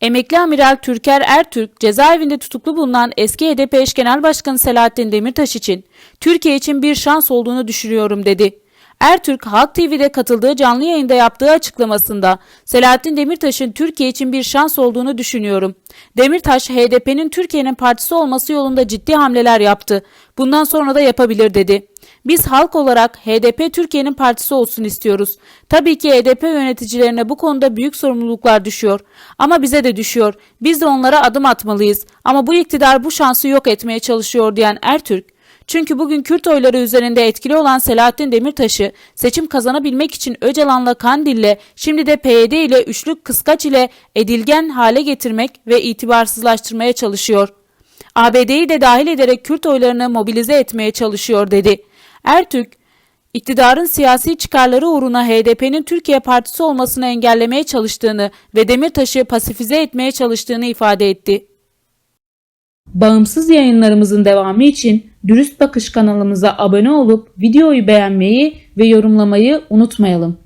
Emekli Amiral Türker Ertürk cezaevinde tutuklu bulunan eski HDP eş genel başkanı Selahattin Demirtaş için Türkiye için bir şans olduğunu düşünüyorum dedi. Ertürk Halk TV'de katıldığı canlı yayında yaptığı açıklamasında Selahattin Demirtaş'ın Türkiye için bir şans olduğunu düşünüyorum. Demirtaş HDP'nin Türkiye'nin partisi olması yolunda ciddi hamleler yaptı. Bundan sonra da yapabilir dedi. Biz halk olarak HDP Türkiye'nin partisi olsun istiyoruz. Tabii ki HDP yöneticilerine bu konuda büyük sorumluluklar düşüyor. Ama bize de düşüyor. Biz de onlara adım atmalıyız. Ama bu iktidar bu şansı yok etmeye çalışıyor diyen Ertürk, çünkü bugün Kürt oyları üzerinde etkili olan Selahattin Demirtaş'ı seçim kazanabilmek için Öcalan'la Kandil'le şimdi de PYD ile üçlük kıskaç ile edilgen hale getirmek ve itibarsızlaştırmaya çalışıyor. ABD'yi de dahil ederek Kürt oylarını mobilize etmeye çalışıyor dedi. Ertürk, iktidarın siyasi çıkarları uğruna HDP'nin Türkiye Partisi olmasını engellemeye çalıştığını ve Demirtaş'ı pasifize etmeye çalıştığını ifade etti. Bağımsız yayınlarımızın devamı için Dürüst Bakış kanalımıza abone olup videoyu beğenmeyi ve yorumlamayı unutmayalım.